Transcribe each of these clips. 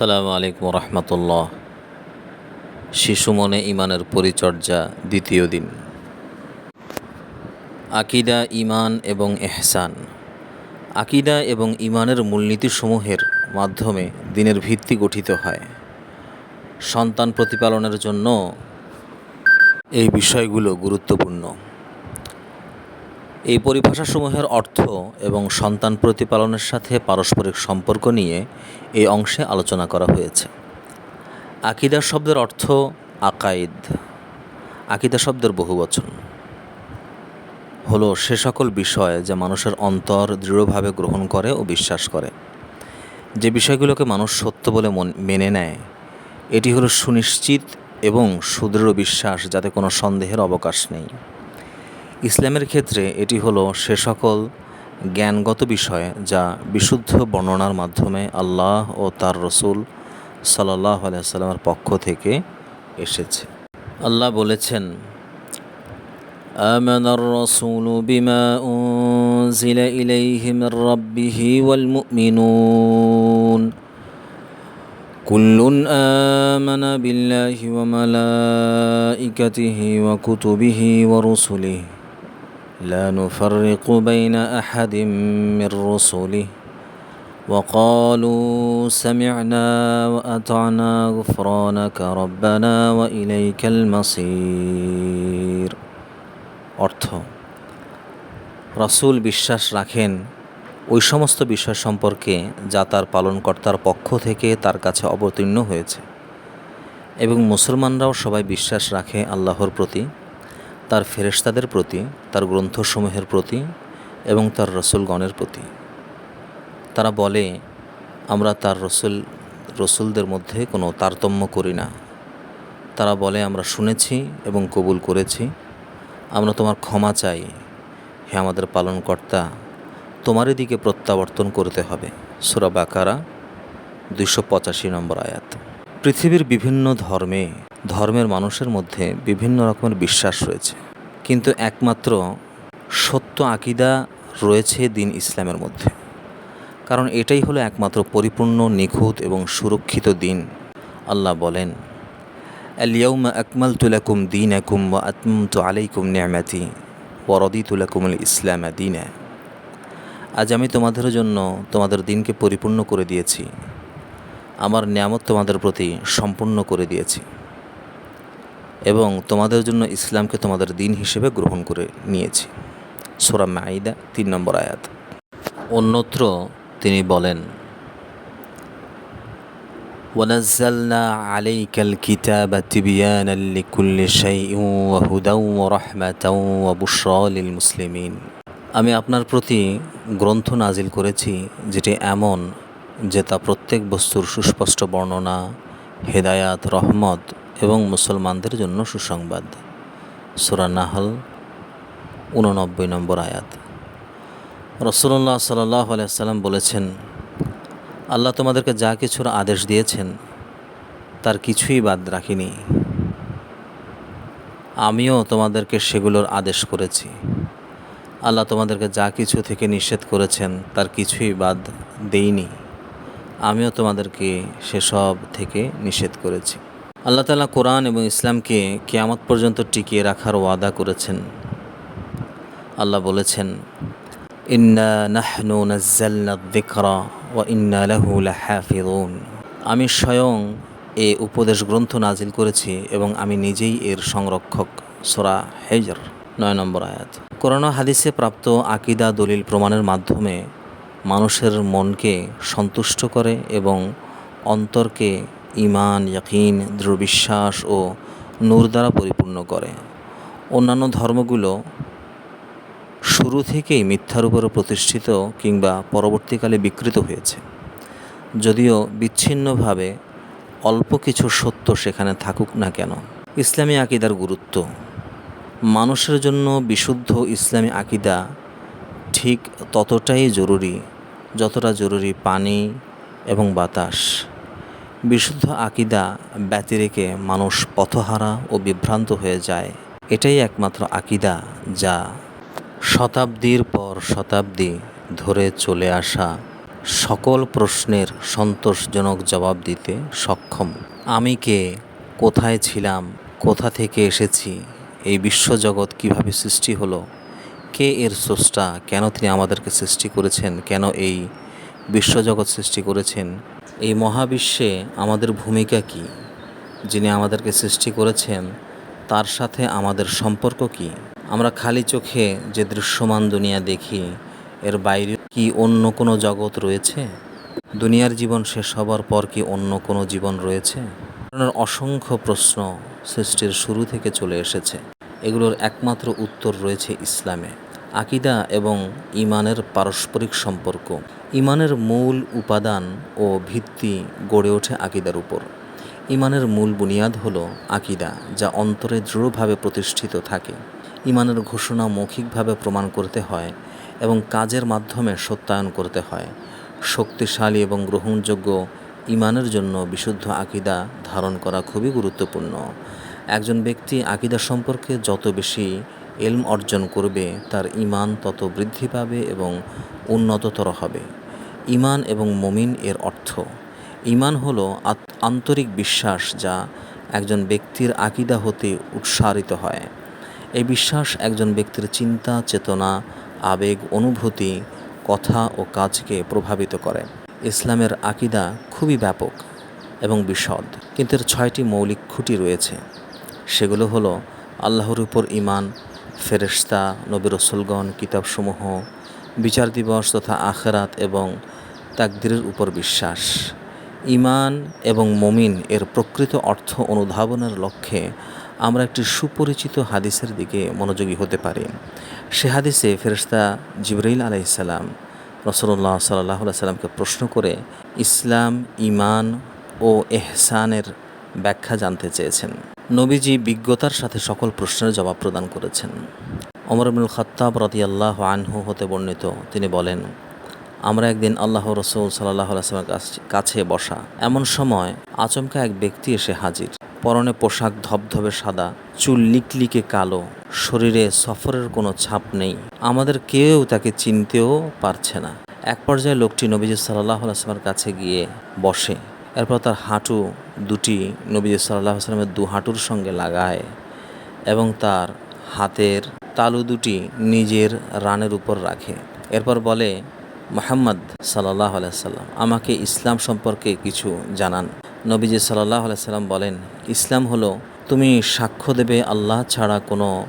আসসালামু আলাইকুম রহমতুল্লাহ। শিশু মনে ইমানের পরিচর্যা দ্বিতীয় দিন। আকিদা ইমান এবং এহসান আকিদা এবং ইমানের মূলনীতিসমূহের মাধ্যমে দিনের ভিত্তি গঠিত হয়। সন্তান প্রতিপালনের জন্য এই বিষয়গুলো গুরুত্বপূর্ণ। এই পরিভাষাসমূহের অর্থ এবং সন্তান প্রতিপালনের সাথে পারস্পরিক সম্পর্ক নিয়ে এই অংশে আলোচনা করা হয়েছে। আকিদা শব্দের অর্থ আকাইদ। আকিদা শব্দের বহুবচন হলো সে সকল বিষয় যা মানুষের অন্তর দৃঢ়ভাবে গ্রহণ করে ও বিশ্বাস করে। যে বিষয়গুলোকে মানুষ সত্য বলে মন- নেয়, এটি হলো সুনিশ্চিত এবং সুদৃঢ় বিশ্বাস যাতে কোনো সন্দেহের অবকাশ নেই। ইসলামের ক্ষেত্রে এটি হলো সে সকল জ্ঞানগত বিষয় যা বিশুদ্ধ বর্ণনার মাধ্যমে আল্লাহ ও তার রসুল সাল্লাহ আলাইসাল্লামের পক্ষ থেকে এসেছে আল্লাহ বলেছেন آمن الرسول بما أنزل إليه من ربه والمؤمنون كل آمن بالله وملائكته وكتبه ورسله لا نفرق بين أحد من رسله وقالوا سمعنا وأطعنا غفرانك ربنا وإليك المصير অর্থ রাসূল বিশ্বাস রাখেন ওই সমস্ত বিষয় সম্পর্কে যা তার পালনকর্তার পক্ষ থেকে তার কাছে অবতীর্ণ হয়েছে এবং মুসলমানরাও সবাই বিশ্বাস রাখে আল্লাহর প্রতি তার ফেরেশতাদের প্রতি, তার গ্রন্থসমূহের প্রতি এবং তার রসুলগণের প্রতি। তারা বলে, আমরা তার রসুল, রসুলদের মধ্যে কোনো তারতম্য করি না। তারা বলে, আমরা শুনেছি এবং কবুল করেছি। আমরা তোমার ক্ষমা চাই। হে আমাদের পালনকর্তা, তোমারই দিকে প্রত্যাবর্তন করতে হবে। সুরা বাকারা, দুইশো পঁচাশি নম্বর আয়াত। পৃথিবীর বিভিন্ন ধর্মে ধর্মের মানুষের মধ্যে বিভিন্ন রকমের বিশ্বাস রয়েছে। কিন্তু একমাত্র সত্য আকিদা রয়েছে দিন ইসলামের মধ্যে। কারণ এটাই হলো একমাত্র পরিপূর্ণ, নিখুঁত এবং সুরক্ষিত দিন, আল্লাহ বলেন আলিয়াউমা আকমাল তুলাকুম দিন আকুম বা আতম তু আলাইকুম নিয়ামাতি ওয়ারদি তুলাকুমুল ইসলাম দিনা। আজ আমি তোমাদের জন্য তোমাদের দিনকে পরিপূর্ণ করে দিয়েছি। আমার নিয়ামত তোমাদের প্রতি সম্পূর্ণ করে দিয়েছি। এবং তোমাদের জন্য ইসলামকে তোমাদের দিন হিসেবে গ্রহণ করে নিয়েছি সোরা মাইদা তিন নম্বর আয়াত অন্যত্র তিনি বলেন ونزلنا عليك الكتاب تبيانا لكل شيء وهدى ورحمة وبشرى للمسلمين আমি আপনার প্রতি গ্রন্থ নাজিল করেছি যেটি এমন যে তা প্রত্যেক বস্তুর সুস্পষ্ট বর্ণনা হেদায়াত রহমত এবং মুসলমানদের জন্য সুসংবাদ। সুরা নাহল, উননব্বই নম্বর আয়াত। রসুল্লাহ সাল্লাহ আলাইসাল্লাম বলেছেন, আল্লাহ তোমাদেরকে যা কিছুর আদেশ দিয়েছেন, তার কিছুই বাদ রাখিনি। আমিও তোমাদেরকে সেগুলোর আদেশ করেছি। আল্লাহ তোমাদেরকে যা কিছু থেকে নিষেধ করেছেন, তার কিছুই বাদ দেইনি। আমিও তোমাদেরকে সেসব থেকে নিষেধ করেছি। আল্লাহ তালা কোরআন এবং ইসলামকে কেয়ামত পর্যন্ত টিকিয়ে রাখার ওয়াদা করেছেন। আল্লাহ বলেছেন, ইন্না আমি স্বয়ং এ উপদেশ গ্রন্থ নাজিল করেছি এবং আমি নিজেই এর সংরক্ষক। সোরা হেজর, নয় নম্বর আয়াত। কোরআন হাদিসে প্রাপ্ত আকিদা, দলিল প্রমাণের মাধ্যমে মানুষের মনকে সন্তুষ্ট করে এবং অন্তরকে ইমান ইয়াকিন দৃঢ় বিশ্বাস ও নূর দ্বারা পরিপূর্ণ করে। অন্যান্য ধর্মগুলো শুরু থেকেই মিথ্যার উপরে প্রতিষ্ঠিত কিংবা পরবর্তীকালে বিকৃত হয়েছে। যদিও বিচ্ছিন্নভাবে অল্প কিছু সত্য সেখানে থাকুক না কেন। ইসলামী আকিদার গুরুত্ব। মানুষের জন্য বিশুদ্ধ ইসলামী আকিদা ঠিক ততটাই জরুরি যতটা জরুরি পানি এবং বাতাস। বিশুদ্ধ আকিদা ব্যতিরেকে মানুষ পথহারা ও বিভ্রান্ত হয়ে যায়। এটাই একমাত্র আকিদা যা শতাব্দীর পর শতাব্দী ধরে চলে আসা সকল প্রশ্নের সন্তোষজনক জবাব দিতে সক্ষম। আমি কে? কোথায় ছিলাম? কোথা থেকে এসেছি? এই বিশ্বজগৎ কীভাবে সৃষ্টি হলো? কে এর স্রষ্টা? কেন তিনি আমাদেরকে সৃষ্টি করেছেন? কেন এই বিশ্বজগৎ সৃষ্টি করেছেন? এই মহাবিশ্বে আমাদের ভূমিকা কি? যিনি আমাদেরকে সৃষ্টি করেছেন, তার সাথে আমাদের সম্পর্ক কি? আমরা খালি চোখে যে দৃশ্যমান দুনিয়া দেখি, এর বাইরে কি অন্য কোনো জগৎ রয়েছে? দুনিয়ার জীবন শেষ হবার পর কি অন্য কোনো জীবন রয়েছে? অসংখ্য প্রশ্ন সৃষ্টির শুরু থেকে চলে এসেছে। এগুলোর একমাত্র উত্তর রয়েছে ইসলামে। আকিদা এবং ইমানের পারস্পরিক সম্পর্ক। ইমানের মূল উপাদান ও ভিত্তি গড়ে ওঠে আকিদার উপর। ইমানের মূল বুনিয়াদ হল আকিদা, যা অন্তরে দৃঢ়ভাবে প্রতিষ্ঠিত থাকে। ইমানের ঘোষণা মৌখিকভাবে প্রমাণ করতে হয় এবং কাজের মাধ্যমে সত্যায়ন করতে হয়। শক্তিশালী এবং গ্রহণযোগ্য ইমানের জন্য বিশুদ্ধ আকিদা ধারণ করা খুবই গুরুত্বপূর্ণ। একজন ব্যক্তি আকিদা সম্পর্কে যত বেশি এলম অর্জন করবে, তার ইমান তত বৃদ্ধি পাবে এবং উন্নততর হবে। ইমান এবং মমিন এর অর্থ, ইমান হল আন্তরিক বিশ্বাস যা একজন ব্যক্তির আকিদা হতে উৎসারিত হয়। এই বিশ্বাস একজন ব্যক্তির চিন্তা, চেতনা, আবেগ, অনুভূতি, কথা ও কাজকে প্রভাবিত করে। ইসলামের আকিদা খুবই ব্যাপক এবং বিশদ, কিন্তু এর ছয়টি মৌলিক খুঁটি রয়েছে। সেগুলো হলো আল্লাহর উপর ইমান ফেরেশতা, নবী রসুলগণ, কিতাবসমূহ, বিচার দিবস তথা আখেরাত এবং তাকদিরের উপর বিশ্বাস। ইমান এবং মমিন এর প্রকৃত অর্থ অনুধাবনের লক্ষ্যে আমরা একটি সুপরিচিত হাদিসের দিকে মনোযোগী হতে পারি। সে হাদিসে ফেরেশতা জিবরাইল আলাইসাল্লাম রসল্লাহ সাল্লাহ সাল্লামকে প্রশ্ন করে ইসলাম ইমান ও এহসানের ব্যাখ্যা জানতে চেয়েছেন। নবীজি বিজ্ঞতার সাথে সকল প্রশ্নের জবাব প্রদান করেছেন। অমর ইবনুল খত্তাব রদিয়াল্লাহ আনহু হতে বর্ণিত, তিনি বলেন, আমরা একদিন আল্লাহ রসুল সাল্লাহ আসলামের কাছে বসা, এমন সময় আচমকা এক ব্যক্তি এসে হাজির। পরনে পোশাক ধবধবে সাদা, চুল লিকলিকে কালো, শরীরে সফরের কোনো ছাপ নেই। আমাদের কেউ তাকে চিনতেও পারছে না। এক পর্যায়ে লোকটি নবীজি সাল্লাহ আসলামের কাছে গিয়ে বসে। এরপর তার হাঁটু দুটি নবীজি সাল্লাহ আসলামের দু হাঁটুর সঙ্গে লাগায় এবং তার হাতের তালু দুটি নিজের রানের উপর রাখে। এরপর বলে, মোহাম্মদ সাল্লাহ সাল্লাম আমাকে ইসলাম সম্পর্কে কিছু জানান। নবীজি সাল্লাহ সাল্লাম বলেন, ইসলাম হলো, তুমি সাক্ষ্য দেবে আল্লাহ ছাড়া কোনো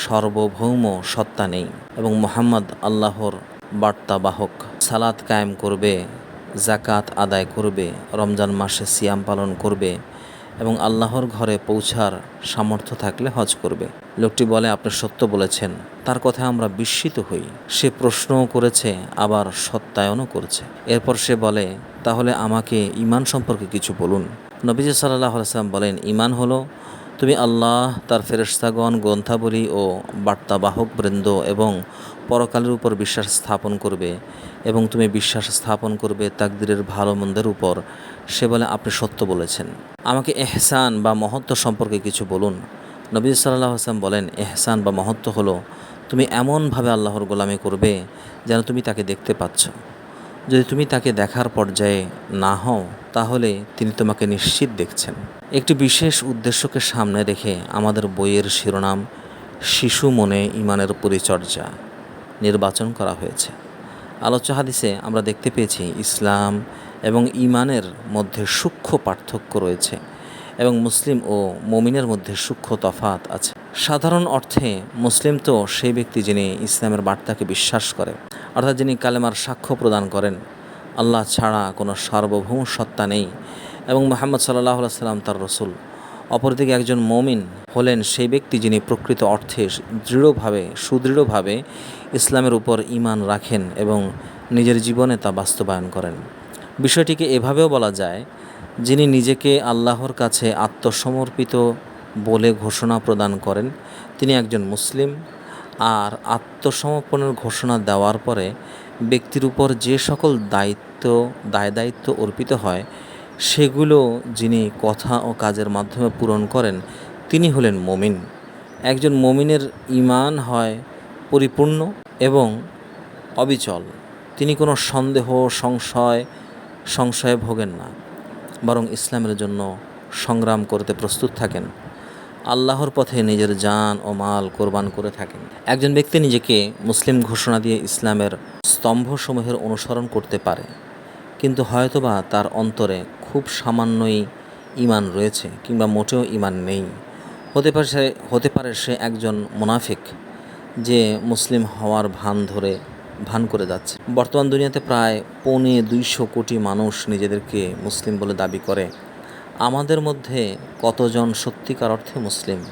সার্বভৌম সত্তা নেই এবং মোহাম্মদ আল্লাহর বার্তাবাহক সালাত কায়েম করবে জাকাত আদায় করবে, রমজান মাসে সিয়াম পালন করবে এবং আল্লাহর ঘরে পৌঁছার সামর্থ্য থাকলে হজ করবে। লোকটি বলে, আপনি সত্য বলেছেন। তার কথা আমরা বিস্মিত হই। সে প্রশ্নও করেছে, আবার সত্যায়নও করছে। এরপর সে বলে, তাহলে আমাকে ইমান সম্পর্কে কিছু বলুন। নবীজ সাল্লাহ সাল্লাম বলেন ইমান হলো তুমি আল্লাহ, তার ফেরেশতাগণ, গ্রন্থাবলী ও বার্তাবাহক বৃন্দ এবং পরকালের উপর বিশ্বাস স্থাপন করবে এবং তুমি বিশ্বাস স্থাপন করবে তাকদিরের ভালো মন্দের উপর। সে বলে, আপনি সত্য বলেছেন। আমাকে এহসান বা মহত্ব সম্পর্কে কিছু বলুন। নবী সাল্লাহ আসলাম বলেন, এহসান বা মহত্ব হলো, তুমি এমনভাবে আল্লাহর গোলামি করবে যেন তুমি তাকে দেখতে পাচ্ছ। যদি তুমি তাকে দেখার পর্যায়ে না হও, তাহলে তিনি তোমাকে নিশ্চিত দেখছেন। একটি বিশেষ উদ্দেশ্যকে সামনে রেখে আমাদের বইয়ের শিরোনাম, শিশু মনে ইমানের পরিচর্যা নির্বাচন করা হয়েছে। আলোচ্য হাদিসে আমরা দেখতে পেয়েছি ইসলাম এবং ইমানের মধ্যে সূক্ষ্ম পার্থক্য রয়েছে এবং মুসলিম ও মমিনের মধ্যে সূক্ষ্ম তফাত আছে। সাধারণ অর্থে, মুসলিম তো সেই ব্যক্তি যিনি ইসলামের বার্তাকে বিশ্বাস করে। অর্থাৎ যিনি কালেমার সাক্ষ্য প্রদান করেন, আল্লাহ ছাড়া কোনো সার্বভৌম সত্তা নেই। এবং মোহাম্মদ সাল্লাহ সাল্লাম তার রসুল। অপরদিকে একজন মমিন হলেন সেই ব্যক্তি যিনি প্রকৃত অর্থে দৃঢ়ভাবে, সুদৃঢ়ভাবে ইসলামের উপর ইমান রাখেন এবং নিজের জীবনে তা বাস্তবায়ন করেন। বিষয়টিকে এভাবেও বলা যায়, যিনি নিজেকে আল্লাহর কাছে আত্মসমর্পিত বলে ঘোষণা প্রদান করেন, তিনি একজন মুসলিম। আর আত্মসমর্পণের ঘোষণা দেওয়ার পরে ব্যক্তির উপর যে সকল দায়িত্ব, দায় দায়িত্ব অর্পিত হয়, সেগুলো যিনি কথা ও কাজের মাধ্যমে পূরণ করেন, তিনি হলেন মমিন। একজন মমিনের ইমান হয় পরিপূর্ণ এবং অবিচল। তিনি কোনো সন্দেহ, সংশয়, সংশয়ে ভোগেন না, বরং ইসলামের জন্য সংগ্রাম করতে প্রস্তুত থাকেন। আল্লাহর পথে নিজের জান ও মাল কোরবান করে থাকেন। একজন ব্যক্তি নিজেকে মুসলিম ঘোষণা দিয়ে ইসলামের স্তম্ভসমূহের অনুসরণ করতে পারে, কিন্তু হয়তোবা তার অন্তরে খুব সামান্যই ইমান রয়েছে কিংবা মোটেও ইমান নেই। হতে পারে সে, হতে পারে সে একজন মুনাফিক যে মুসলিম হওয়ার ভান ধরে, ভান করে যাচ্ছে। বর্তমান দুনিয়াতে প্রায় পৌনে দুইশো কোটি মানুষ নিজেদেরকে মুসলিম বলে দাবি করে। আমাদের মধ্যে কতজন সত্যিকার অর্থে মুসলিম?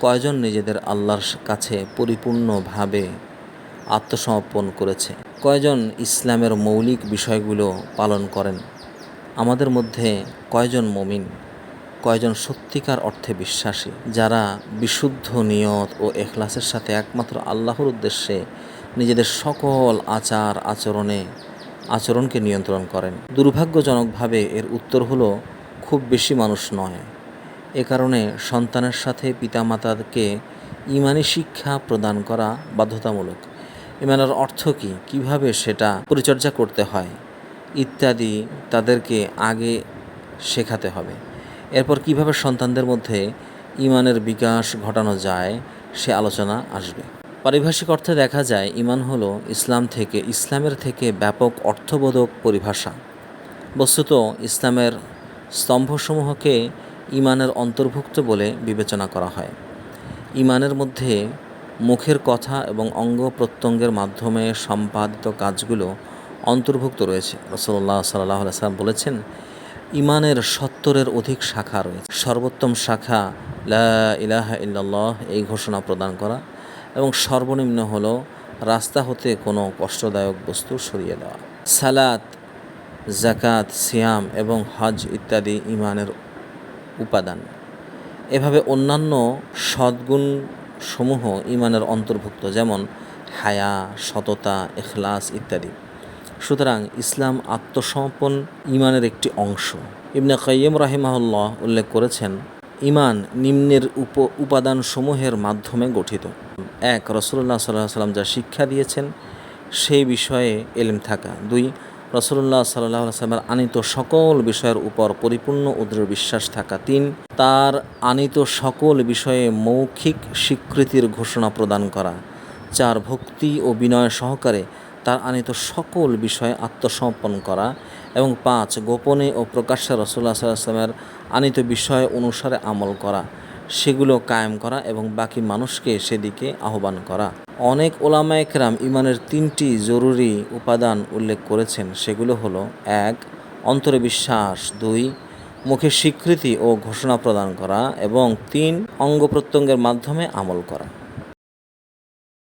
কয়জন নিজেদের আল্লাহর কাছে পরিপূর্ণভাবে আত্মসমর্পণ করেছে? কয়জন ইসলামের মৌলিক বিষয়গুলো পালন করেন? আমাদের মধ্যে কয়জন মমিন? কয়জন সত্যিকার অর্থে বিশ্বাসী? যারা বিশুদ্ধ নিয়ত ও এখলাসের সাথে একমাত্র আল্লাহর উদ্দেশ্যে নিজেদের সকল আচার আচরণে আচরণকে নিয়ন্ত্রণ করেন। দুর্ভাগ্যজনকভাবে এর উত্তর হলো খুব বেশি মানুষ নয়। এ কারণে সন্তানের সাথে পিতামাতাকে ইমানি শিক্ষা প্রদান করা বাধ্যতামূলক। ইমানের অর্থ কী? কীভাবে সেটা পরিচর্যা করতে হয়? ইত্যাদি তাদেরকে আগে শেখাতে হবে। এরপর কীভাবে সন্তানদের মধ্যে ইমানের বিকাশ ঘটানো যায় সে আলোচনা আসবে। পারিভাষিক অর্থে দেখা যায়, ইমান হলো ইসলাম থেকে, ইসলামের থেকে ব্যাপক অর্থবোধক পরিভাষা। বস্তুত ইসলামের স্তম্ভসমূহকে ইমানের অন্তর্ভুক্ত বলে বিবেচনা করা হয়। ইমানের মধ্যে মুখের কথা এবং অঙ্গ প্রত্যঙ্গের মাধ্যমে সম্পাদিত কাজগুলো অন্তর্ভুক্ত রয়েছে। রসল্লাহ সাল্লাহ সাল্লাম বলেছেন, ইমানের সত্তরের অধিক শাখা রয়েছে। সর্বোত্তম শাখা লা ইলাহা এই ঘোষণা প্রদান করা এবং সর্বনিম্ন হলো রাস্তা হতে কোনো কষ্টদায়ক বস্তু সরিয়ে দেওয়া। সালাত জাকাত সিয়াম এবং হজ ইত্যাদি ইমানের উপাদান। এভাবে অন্যান্য সদ্গুণ সমূহ ইমানের অন্তর্ভুক্ত, যেমন হায়া, সততা এখলাস ইত্যাদি। সুতরাং ইসলাম আত্মসমর্পণ ইমানের একটি অংশ। ইবনে কাইয়ম রাহিমাহুল্লাহ উল্লেখ করেছেন ইমান নিম্নের উপ, উপাদানসমূহের মাধ্যমে গঠিত। এক রসুল্লাহ সাল্লাহ সাল্লাম যা শিক্ষা দিয়েছেন, সেই বিষয়ে এলিম থাকা। দুই রসুল্লাহ সাল্লাহ সাল্লামের আনিত সকল বিষয়ের উপর পরিপূর্ণ উদ্র বিশ্বাস থাকা তিন। তার আনিত সকল বিষয়ে মৌখিক স্বীকৃতির ঘোষণা প্রদান করা। চার, ভক্তি ও বিনয় সহকারে তার আনিত সকল বিষয়ে আত্মসমর্পণ করা। এবং পাঁচ, গোপনে ও প্রকাশ্যে রসুল্লাহ সাল্লামের আনিত বিষয় অনুসারে আমল করা। সেগুলো কায়েম করা এবং বাকি মানুষকে সেদিকে আহ্বান করা। অনেক ওলামা একরাম ইমানের তিনটি জরুরি উপাদান উল্লেখ করেছেন। সেগুলো হলো, এক, অন্তরে বিশ্বাস, দুই, মুখে স্বীকৃতি ও ঘোষণা প্রদান করা এবং তিন, অঙ্গ প্রত্যঙ্গের মাধ্যমে আমল করা।